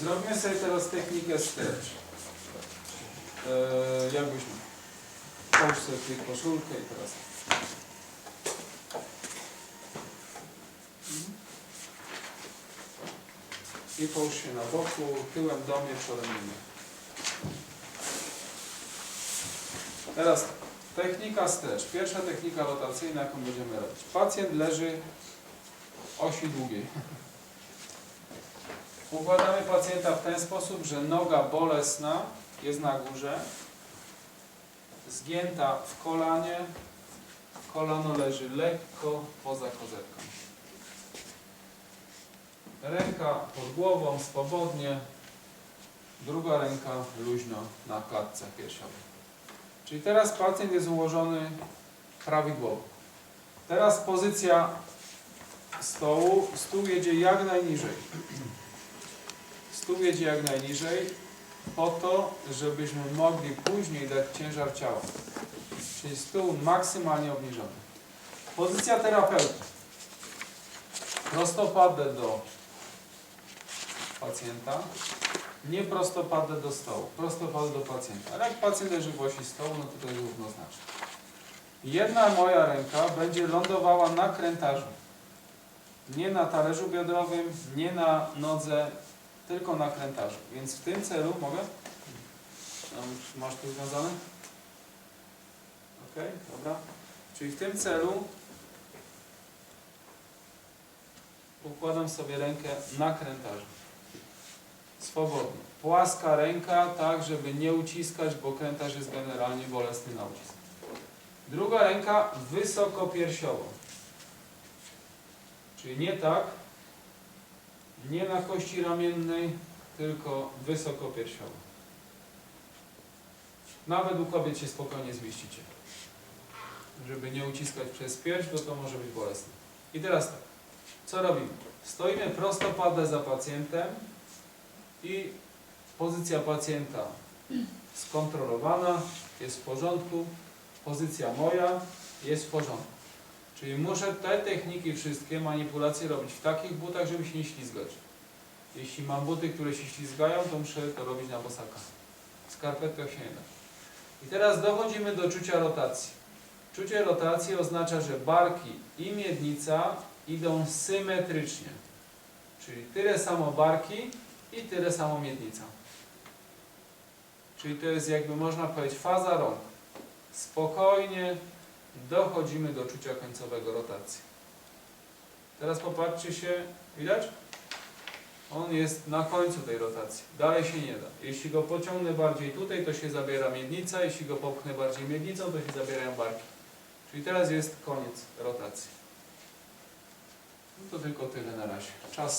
Zrobimy sobie teraz technikę stretch. Eee, jakbyś Połóż sobie koszulkę i teraz. I połóż się na boku, tyłem do mnie, przodem mnie. Teraz technika stretch. Pierwsza technika rotacyjna, jaką będziemy robić. Pacjent leży osi długiej. Układamy pacjenta w ten sposób, że noga bolesna jest na górze, zgięta w kolanie, kolano leży lekko poza kozetką. Ręka pod głową, swobodnie, druga ręka luźno na klatce piersiowej. Czyli teraz pacjent jest ułożony prawidłowo. Teraz pozycja stołu, stół jedzie jak najniżej. Stół jedzie jak najniżej po to, żebyśmy mogli później dać ciężar ciała. Czyli stół maksymalnie obniżony. Pozycja terapeuty. Prostopadle do pacjenta, nie prostopadle do stołu, prostopadle do pacjenta. Ale jak pacjent leży w osi stołu, no to to jest równoznaczne. Jedna moja ręka będzie lądowała na krętarzu. Nie na talerzu biodrowym, nie na nodze, tylko na krętarzu. Więc w tym celu mogę? Tam Masz tu związane? Ok, dobra. Czyli w tym celu układam sobie rękę na krętarzu. Swobodnie. Płaska ręka, tak żeby nie uciskać, bo krętarz jest generalnie bolesny na ucisk. Druga ręka wysoko piersiowo. Czyli nie tak, nie na kości ramiennej, tylko wysoko piersiowo. Nawet u kobiet się spokojnie zmieścicie. Żeby nie uciskać przez pierś, bo to może być bolesne. I teraz tak. Co robimy? Stoimy prostopadle za pacjentem i pozycja pacjenta skontrolowana, jest w porządku. Pozycja moja jest w porządku. Czyli muszę te techniki wszystkie, manipulacje robić w takich butach, żeby się nie ślizgać. Jeśli mam buty, które się ślizgają, to muszę to robić na bosaka. W skarpetkach się nie da. I teraz dochodzimy do czucia rotacji. Czucie rotacji oznacza, że barki i miednica idą symetrycznie. Czyli tyle samo barki i tyle samo miednica. Czyli to jest jakby można powiedzieć faza rąk. Spokojnie dochodzimy do czucia końcowego rotacji. Teraz popatrzcie się, widać? On jest na końcu tej rotacji. Dalej się nie da. Jeśli go pociągnę bardziej tutaj, to się zabiera miednica. Jeśli go popchnę bardziej miednicą, to się zabierają barki. Czyli teraz jest koniec rotacji. No to tylko tyle na razie. Czas